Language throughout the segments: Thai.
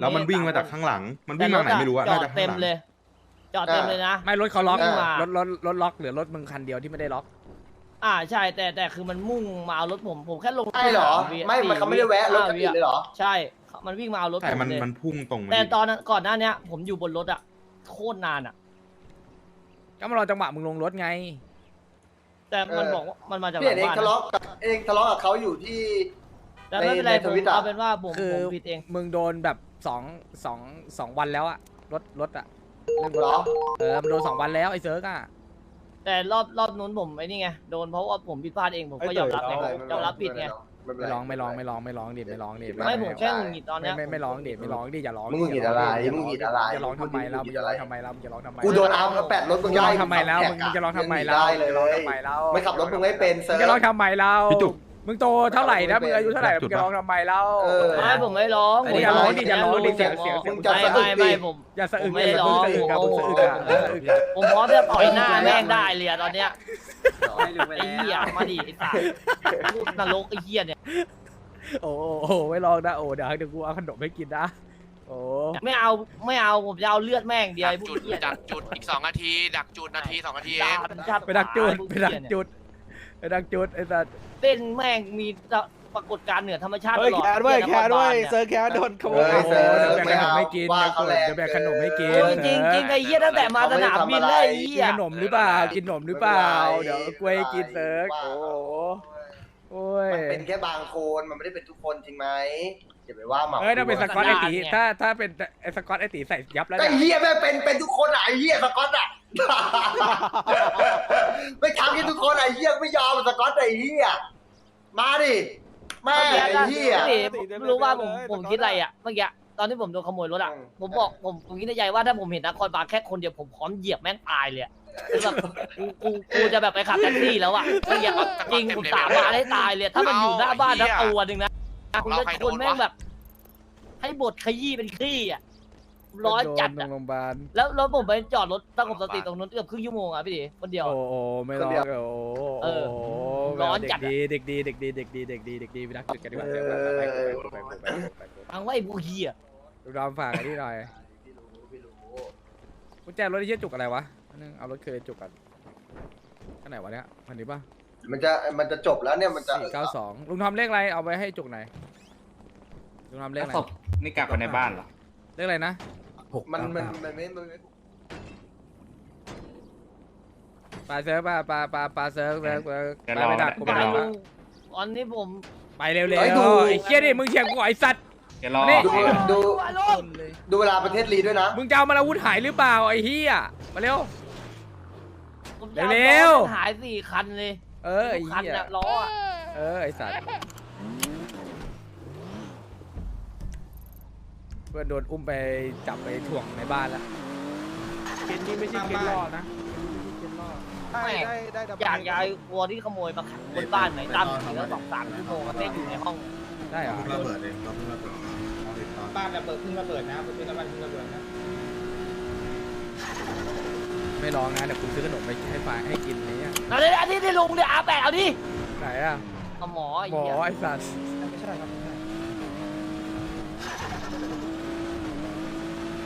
แล้วมันวิ่งมาจากข้างหลัง มันวิ่งมาไหนไม่รู้อะจน่าอจะดข้าเต็งมหลังเลย จอดเต็มเลยนะ ไม่รถเขาล็อกวิ่งมา รถรถรถล็อกเหลือรถมึงคันเดียวที่ไม่ได้ล็อกอ่าใช่แต่แต่คือมันมุ่งมาเอารถผมผมแค่ลงใช่เหรอ สาวิไม่ มันเขาไม่ได้แวะรถคันอื่นเลยเหรอ ใช่ มันวิ่งมาเอารถแต่ผมมันเลยมันพุ่งตรงมาแต่ดิตอนนั้นก่อนหน้าเนี้ย ผมอยู่บนรถอะโคตรนานอะก็มารอจังหวะมึงลงรถไง แต่มันเออ บอกว่ามันมาจากหพี่ลัเห็นงเองบ้านทะเลาะกับเองทะเลาะกับเขาอยู่ที่ แต่ไม่เป็นไรในผมทวิตอะ เอาเป็นว่าผมคือ ผมผิดเอง มึงโดนแบบ สองสองสองวันแล้วอะรถรถอะเรื่องรเหรถออะเออมันโดนสองวันแล้วไอ้เซิร์กอะแต่รอบรอบนู้นผมไอ้นี่ไงโดนเพราะว่าผมผิดพลาดเองผมก็ยอมรับไงยอมรับผิดไงไม่เป็นไม่ไรร้องไม่ร้องไม่ร้องไม่ร้องดิไม่ร้องดิไม่ผมแค่หงุดหงิดตอนไม่เนี้ยไม่ไม่ร้องดิไม่ร้องดิอย่าร้องมึงหงุดหงิดอะไรอย่ามึงหงุดหงิดอะไรอย่าร้องทำไมแล้วมึมึงงหงุดหงิดจะร้องอะไรทำไมแล้วมึงจะร้องทำไมกูโดนอาร์มแล้วแปดรถมึมึงงจะร้องไล่ทำไมแล้วมึงจะร้องทำไมแล้วได้เลมึงจะร้องยทำไมแล้วไม่ขับรถมึงไม่เป็นเซิมึงร์จะร้องฟทำไมแล้วพี่จุก มึงโตเท่าไหร่นะมึงอายุเท่าไหร่จุมึดงจะร้องทำไมแล้วเออ ไม่ผมไม่ร้องไอ้อย่าร้องดิอย่าร้องดิเสียงเสียงมึงจะไม่สะอึไม่กดิไม่ผมอย่าสะอึกผมไม่ได้ร้องสะอึกอะผมมึงโมสะโหอึกอะสะอึกอะผมพร้อมจะต่อยหน้าแม่งได้เลยอะตอนเนี้ยไอ้เหี้ยมาดิไอ้สัสพูดนรกไอ้เหี้ยเนี่ยโอ้โหโอ้โหไม่ลองนะโอ้เดี๋ยวเดี๋ยวกูเอาขนมให้กินนะโอ้ไม่เอาไม่เอาผมจะเอาเลือดแม่งเดียวดัไอ้กพวกจุดเหี้ยดักจุดอีกสองนาที ดักจุดนาทีสองนาทีเองไปดักจุดไปดักจุด ไปดักจุดไอ้สัสเต้นแม่งมีปรากฏการณ์เหนือธรรมชาติตเฮ้ยลอดแคร์ด้วยหี้แคร์ด้วยนคบาลนี่เซอร์แคร์โดนขโมเฮ้ยยเซิร์ฟเดี๋ยวแบ่งขนมให้กินว่าเขาแรงเดี๋ยวแบ่งขนมให้กินเออจริงจริงไอ้เหี้ยตั้งแต่มาสนามบินเลยไอ้กิเหี้ยนขนมหรือเปล่า กินขนมหรือเปล่า เดี๋ยวกล้วยกินเซิร์กโอ้โหโอ้ยมันเป็นแค่บางคนมันไม่ได้เป็นทุกคนจริงไหมอย่าไปว่าหมาเอ้ยถ้าเป็นสกอตไอตีถ้าถ้าเป็นไอสกอตไอตีใส่ยับแล้วก็เนี่ยเฮียแม่งเป็นเป็นทุกคนอะไอ้เฮียสกอตอะ ไม่ทำกันทุกคนอะไอ้เฮียไม่ยอมสกอตไอ้เฮียมาดิแม่งไอ้เฮียไม่รู้ว่าผมผมคิดอะไรอะเมื่อกี้ตอนที่ผมโดนขโมยรถอะอืมผมบอกผมผมคิดในใจว่าถ้าผมเห็นนครบาลแค่คนเดียวผมพร้อมเหยียบแม่งตายเลยอะคือแบบกูกูกูจะแบบไปขับแท็กซี่แล้วอะเมื่อกี้จริงผมสาบานให้ตายเลยถ้ามันอยู่หน้าบ้านทั้งตัวหนึ่งนะคุณจะคนแม่งแบบ ให้บทขยี้เป็นขี้อะ ร้อยจัดโนอะโรงพยาบาลแล้วแล้วผมไปจอดรถตั้งสติตรงนู้นเกือบครึ่งชั่วโมงอะพี่ดิคนเดียว โอ้อะโหไม่ร้องโอ้โหเออร้อนจัดอะเด็กดีเด็กดีเด็กดีเด็กดีเด็กดีเด็กดีไปนักจุดกันดีกว่าไปไปไปไปไปไปฟังว่าไอ้พวกเฮียดูดอมฝากอันนี้หน่อยกุญแจรถไอ้เหี้ยจุกอะไรวะอันนึงเอารถเคยจุกกันอันไหนวะเนี่ยอันนี้ป่ะมันจะมันจะจบแล้วเนี่ยมันจะสี่เก้าสองลุงทอมเลขอะไรเอาไปให้จุกหน่อยลุงทอมเลขอะไรศพนี่กลับไปในบ้านเหรอเลขอะไรนะ มันมันมันไม่มันไม่ปลาเซิร์ฟปลาปลาปลาปลาเซิร์ฟเซิร์ฟเซิร์ฟเดี๋ยวไปรอไปดักกูไปไปดักลุงตอนนี้ผม ไปเร็วๆไอ้เหี้ยดิมึงเถียงกูไอ้สัตว์ เดี๋ยวรอนี่ ดูดูว่าลุงดูเวลาประเทศลีด้วยนะมึงจะเอามาอาวุธหายหรือเปล่าไอ้เหี้ยมาเร็ว ผมจะอาเร็วๆ ล้อหายสี่คันเลยเออไอ้ทุกคันเหี้ยน่ะล้ออะเออไอ้สัตว์ พื่อนโดนอุ้มไปจับไปถ่วงในบ้านละเกนนี่ไม่ใช่เกนรอดนะได้ได้ได้ดับอยากย้ายวัวที่ขโมยมาขังบนบ้านไหนตามถึงแล้วสองสามชั่วโมงอะเต้นอยู่ในห้องได้เหรอระเบิดเองเราเพิ่งระเบิดเอาติดตามบ้านระเบิดเพิ่งระเบิดนะเพิ่งระเบิดเพิ่งระเบิดนะไม่ร้องนะเดี๋ยวกูซื้อขนมไปให้ฟ้าให้กินอะไรเงี้ยเอาดิอันนี้ที่ลุงเนี่ยอาแปดเอาดิไหนอะเอาหมอไอ้หมอเหี้ยไอ้สัตว์ไม่ใช่ครับไม่ใช่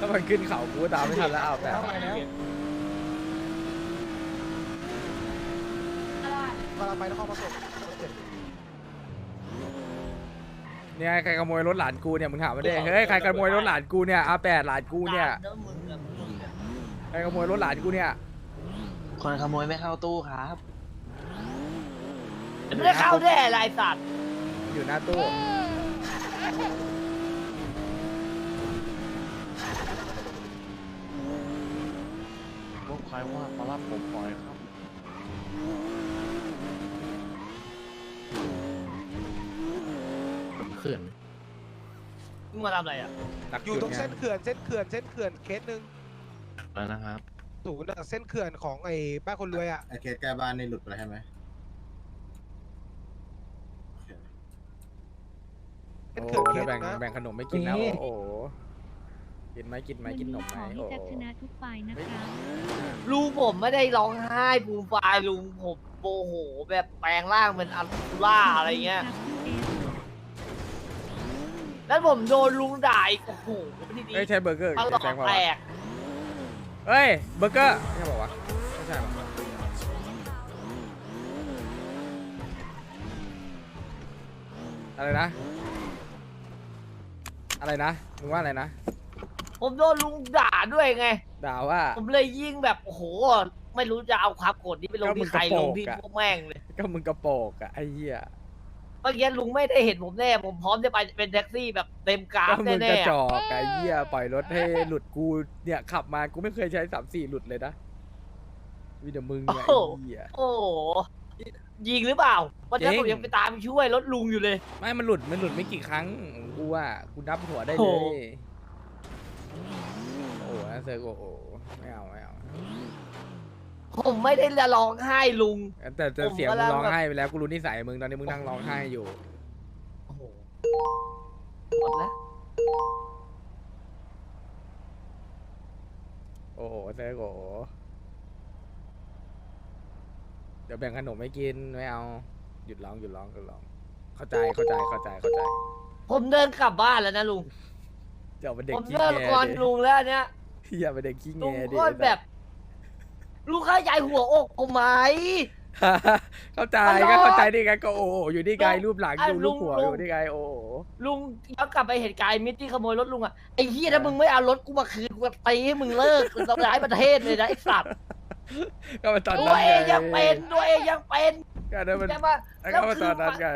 ถ้ามันขึ้นเขากูตามไม่ทันแล้วเอาแต่เข้าไปแล้วกำลังไปนครปฐมเนี่ยใครขโมยรถหลานกูเนี่ยมึงถามมาดิเฮ้ยใครขโมยรถหลานกูเนี่ยอาแปดหลานกูเนี่ยแล้วมึงอะมึงอะใครขโมยรถหลานกูเนี่ยคนขโมยไม่เข้าตู้ครับไม่ได้เข้าแน่ไรสัตว์อยู่หน้าตู้ พวก ใครว่ามารับผมปล่อยครับ เขื่อนมึงมาทำอะไรอะดักอยู่ตรงไเส้นเขื่อนเส้นเขื่อนเส้นเขื่อนเคสหนึ่งแล้วนะครับ ศูนย์อะเส้นเขื่อนของไอ้บ้านคนรวยอะไอเคสแก้บ้านนี่หลุดไปแล้วใช่ไหมโอเคเส้นโอ้เขื่อนเคเดี๋ยวสหแบ่งนึ่งนะ แบ่งขนมไม่กินแล้ว โอ้โห กินไหมกินไหมกินขนมไหมขอให้โอ้แจ็คโหชนะทุกฝ่ายนะคะลุงผมไม่ได้ร้องไห้ปูมฟายลุงผมโมโหแบบแปลงร่างเป็นอัลตูล่าอะไรเงี้ยครับคุณเอสแล้วผมโดนลุงด่าอีกโอ้โหทีนี้เอ้ยใช่เบอร์เกอร์มาหลแซองกมาแตวะกเอ้ยเบอร์เกอร์ไม่ใช่บอกว่าวะไม่ใช่หรออะไรนะ อะไรนะ มึงว่าอะไรนะ ผมโดนลุงด่าด้วยไง ด่าว่าผมเลยยิ่งแบบโอ้โห ไม่รู้จะเอาความโกรธนี้ไปลงก็มึที่งใครกระโปลรงที่อะพวกแม่งเลย ก็มึงกระโปรงอะไอ้เหี้ยเมื่อกี้ลุงไม่ได้เห็นผมแน่ผมพร้อมจะไปเป็นแท็กซี่แบบเต็มกราก็ฟมึงแน่กระๆจอะอกไอ้เหี้ยปล่อยรถให้หลุดกูเนี่ยขับมากูไม่เคยใช้สามสี่หลุดเลยนะมีแต่มึงเนี่ยไอ้เหี้ยโอ้โหยิงหรือเปล่าวันนั้นจริงผมยังไปตามช่วยรถลุงอยู่เลย ไม่มันหลุดมันหลุดไม่กี่ครั้งกูว่ากูนับหัวได้เลโอ้ย โอ้โหนะเซอร์โอ้โหไม่เอาไม่เอาผมไม่ได้จะร้องไห้ลุง แต่แต่ผมเสียงกำมึลังงร้องแบบไห้ไปแล้วกูรู้นิสัยมึงตอนนี้มึงนั่งร้องไห้อยู่ โอ้โหหมดแล้วโอ้โหเซอร์โอ้โหเดี๋ยวแบ่งขนมให้กินไม่เอา หยุดร้องหยุดร้องหยุดร้อง เข้าใจเข้าใจเข้าใจเข้าใจ ผมเดินกลับบ้านแล้วนะลุง เดี๋ยวเป็นเด็กผมขี้เดินแงก่อนดิลุงแล้วอันเนี้ยอย่าเป็นเด็กขี้ลุแงงดิก็แบบลุงเข้าใจหัวอกผมไหม เข้าใจมันร้ก็องเข้าใจนี่ไงก็โอ้โหอยู่นี่ไงลุงรูปหลังอะอยู่รูปหัวลุงอยู่นี่ไงโอ้โหลุงย้อนกลับไปเหตุการณ์มิตรที่ขโมยรถลุงอะไอ้เหี้ยถ้ามึงไม่เอารถกูมาคืนกูจะตีให้มึงเลิกกูทำร้ายประเทศเลยนะไอ้สัตว์ก็มาตอนตันั้วนเองไงยังเป็นตัวเองยังเป็นก็นั่นมันใช่ปะก็มาตอนนั้นไง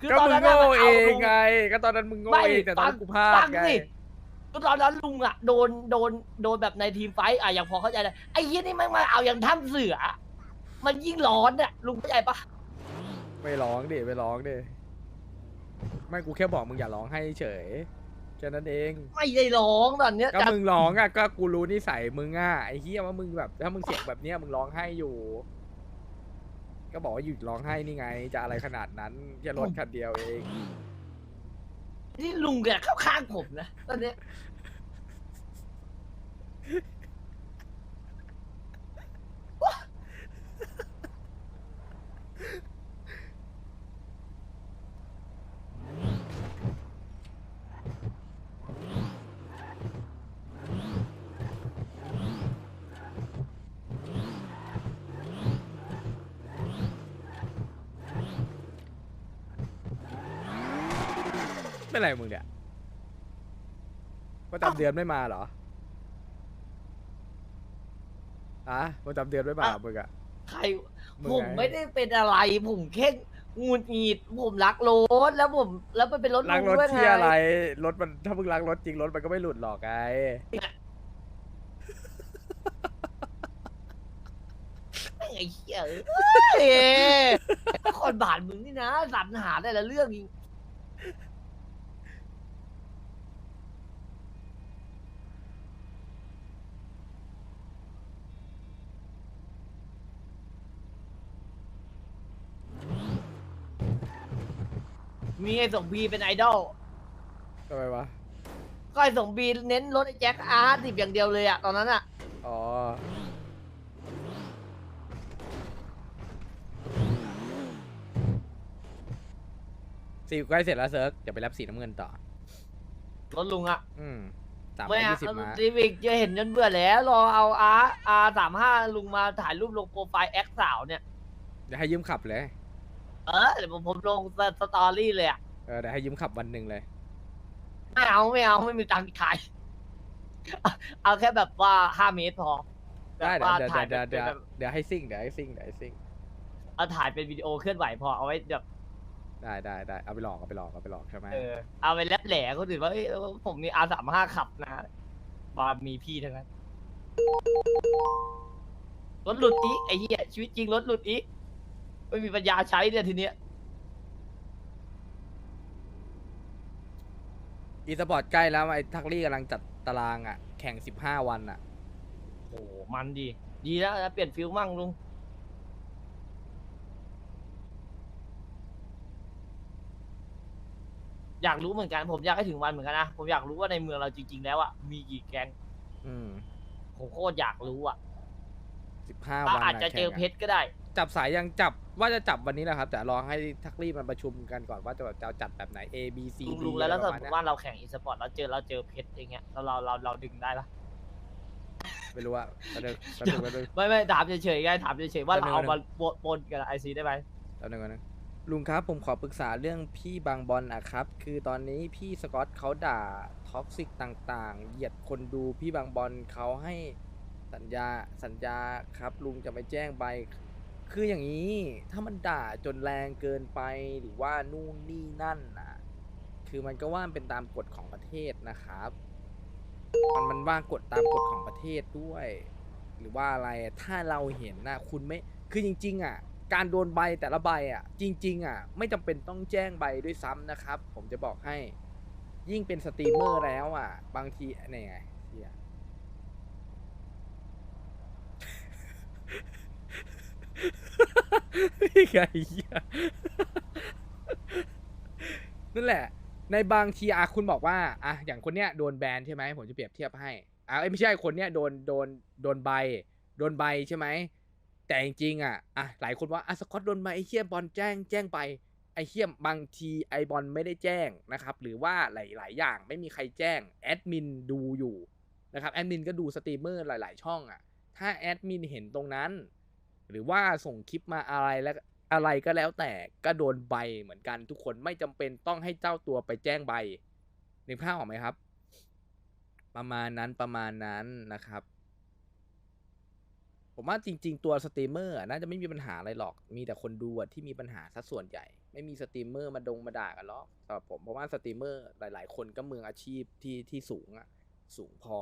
คือก็ตอนมึงนั้นโง่น่ะมันเอเอางลุง ไง ก็ตอนนั้นมึงโง่ไม่เองแต่ตอนนั้นกูพลาดฟังไง สิ ก็ตอนนั้นลุงอะโดนโดนโดนแบบในทีมไฟท์อะอย่างพอเข้าใจเลยไอ้เหี้ยนี่แม่งมาเอาอย่างถ้ำเสือ มันยิ่งร้อนอะลุงเข้าใจปะไม่ร้องดิไม่ร้องดิไม่กูแค่บอกมึงอย่าร้องให้เฉยแค่นั้นเอง ไม่ได้ร้องตอนเนี้ยก็จะมึงร้องอะก็กูรู้นิสัยมึงอะไอ้เหี้ยว่ามึงแบบถ้ามึงเสียงแบบเนี้ยมึงร้องไห้อยู่ ก็บอกว่าหยุดร้องไห้นี่ไง จะอะไรขนาดนั้นแค่รถคันเดียวเอง นี่ลุงแกเข้าข้างผมนะตอนเนี้ย เป็นไรมึงเนี่ยประจำเดือนไม่มาเหรออะประจำเดือนไม่มามึงอะใครมึงผมไงไม่ได้เป็นอะไร ผมแค่หงุดหงิดผมรักรถแล้วผม แล้วมันเป็นรถล้างลุรงถด้วยไงที่อะไร รถมันถ้ามึงล้างรถจริงรถมันก็ไม่หลุดหรอกไงไอ้เหี้ยเอ้ยนครบาลมึงนี่นะสรรหาได้ละเรื่องจริง มีไอ้สมบีเป็นไอดอล ทำไมวะ ก็ไอ้สมบีเน้นรถไอ้แจ็คอาร์ติบอย่างเดียวเลยอะตอนนั้นอะอ๋อ สีใกล้เสร็จแล้วเซิร์กเดี๋ยวไปรับสีน้ำเงินต่อ รถลุงอะอืมสามร้ไม่อยอะยี่สิบม้าซีวิกจะเห็นจนเบื่อแล้ว รอเอาอาร์อาร์สามห้าลุงมาถ่ายรูปลงโปรไฟล์แอคสาวเนี่ย เดี๋ยวให้ยืมขับเลย เออเดี๋ยวผมผมลงสสตอรี่เลยอะ เออเดี๋ยวให้ยืมขับวันหนึ่งเลย ไม่เอาไม่เอาไม่มีตังค์ขาย เอาแค่แบบว่าห้าเมตรพอได้แบบเดี๋ยวว่าเดี๋ยวถ่ายเดี๋ยวเป็นเดี๋ยวแบบเดี๋ยวให้ซิ่งเดี๋ยวให้ซิ่งเดี๋ยวให้ซิ่งเอาถ่ายเป็นวิดีโอเคลื่อนไหวพอเอาไว้แบบได้ได้ได้เอาไปหลอกเอาไปหลอกเอาไปหลอกใช่ไหมเออเอาไปแลบแหล่คนอื่นว่าเอ้ยผมมีอาสามห้าขับนะว่ามีพี่ทั้งนั้นรถหลุดอีกไอ้เหี้ยชีวิตจริงรถหลุดอีกไม่มีปัญญาใช้เนี่ยทีเนี้ย อีสปอร์ตใกล้แล้วไอ้ทักลี่กำลังจัดตารางอะ แข่งสิบห้าวันอะ โอ้มันดี ดีแล้วนะเปลี่ยนฟิลมั่งลุง อยากรู้เหมือนกัน ผมอยากให้ถึงวันเหมือนกันนะ ผมอยากรู้ว่าในเมืองเราจริง ๆ แล้วอะ มีกี่แก๊งอืมผมโคตรอยากรู้อะสิบห้าถ้าวันอาจจะเจอเพชรก็ได้ จับสายยังจับ ว่าจะจับวันนี้แหละครับ แต่รอให้ทักรีบมันประชุมกันก่อนว่าจะแบบจะจัดแบบไหน A B C ลุง D ลุงแล้วถ้าอะไรเกิดประผมมาณว่าเนี้ยเราแข่งอีสปอร์ตแล้วเจอเราเจอเพชรอย่างเงี้ยแล้วเราเราเราดึงได้ปะไม่รู้ว่าแป๊บนึงแป๊บนึงแป๊บนึง ไม่ไม่ถามเฉยๆไงถามเฉยๆว่าแป๊บนึเรางเอามาปนกับไอซีได้ไหมแป๊บนึงก่อนนะลุงครับผมขอปรึกษาเรื่องพี่บางบอลนะครับ คือตอนนี้พี่สกอตเขาด่าท็อกซิกต่างๆ เหยียดคนดูพี่บางบอลเขาให้สัญญาสัญญาครับ ลุงจะไปแจ้งใบ คืออย่างนี้ถ้ามันด่าจนแรงเกินไปหรือว่านู่นนี่นั่นนะคือมันก็ว่ามันเป็นตามกฎของประเทศนะครับ มันมันว่ากฎตามกฎของประเทศด้วย หรือว่าอะไรถ้าเราเห็นนะคุณไม่คือจริง ๆ อะ การโดนใบแต่ละใบอะ จริง ๆ อะ ไม่จำเป็นต้องแจ้งใบด้วยซ้ำนะครับ ผมจะบอกให้ ยิ่งเป็นสตรีมเมอร์แล้วอะ บางทีเนี่ยไงเหี้ย นี่ไงเหี้ยนั่นแหละ ในบางทีอะคุณบอกว่าอะอย่างคนเนี้ยโดนแบนใช่ไหมผมจะเปรียบเทียบให้อะเอ้ยไม่ใช่คนเนี้ยโดนโดนโดนใบ โดนใบใช่ไหมแต่จริงๆอะอะหลายคนว่าอะสกอตโดนใบไอ้เฮียบอลแจ้งแจ้งไปไอ้เฮียบางทีไอบอลไม่ได้แจ้งนะครับ หรือว่าหลาย ๆ อย่างไม่มีใครแจ้งแอดมินดูอยู่นะครับแอดมินก็ดูสตรีมเมอร์หลาย ๆ ช่องอะถ้าแอดมินเห็นตรงนั้น หรือว่าส่งคลิปมาอะไรแล้วอะไรก็แล้วแต่ก็โดนใบเหมือนกันทุกคนไม่จำเป็นต้องให้เจ้าตัวไปแจ้งใบนึกภาพออกไหมครับ ประมาณนั้นประมาณนั้นนะครับ ผมว่าจริง ๆ ตัวสตรีมเมอร์น่าจะไม่มีปัญหาอะไรหรอก มีแต่คนดูที่มีปัญหาสัดส่วนใหญ่ ไม่มีสตรีมเมอร์มาดงมาด่ากันหรอกสำหรับผมเพราะว่าสตรีมเมอร์หลาย ๆ คนก็มืออาชีพที่ที่สูงอะสูงพอ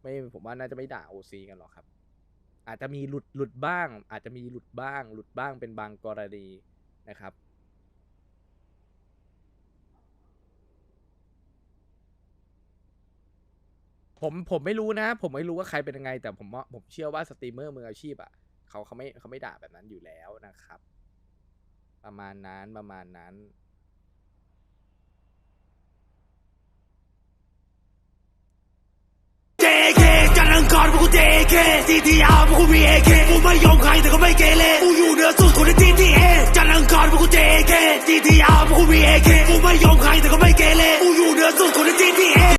ไม่ผมว่าน่าจะไม่ด่าโอซีกันหรอกครับ อาจจะมีหลุดหลุดบ้าง อาจจะมีหลุดบ้าง หลุดบ้างเป็นบางกรณีนะครับ ผมผมไม่รู้นะ ผมไม่รู้ว่าใครเป็นยังไง แต่ผมว่าผมเชื่อว่าสตรีมเมอร์มืออาชีพอะเขาเขาไม่เขาไม่ด่าแบบนั้นอยู่แล้วนะครับ ประมาณนั้นประมาณนั้นูเจเคซีทีอาร์พวกกูมีเอเคกูไม่ยอมใครแต่ก็ไม่เกเรกูอยู่เหนือสุดคนในทีทีเอจันทร์อังคารพวกกูเจเคซีทีอาร์พวกกูมีเอเคกูไม่ยอมใครแต่ก็ไม่เกเรกูอยู่เหนือสุดคนในทีทีเอ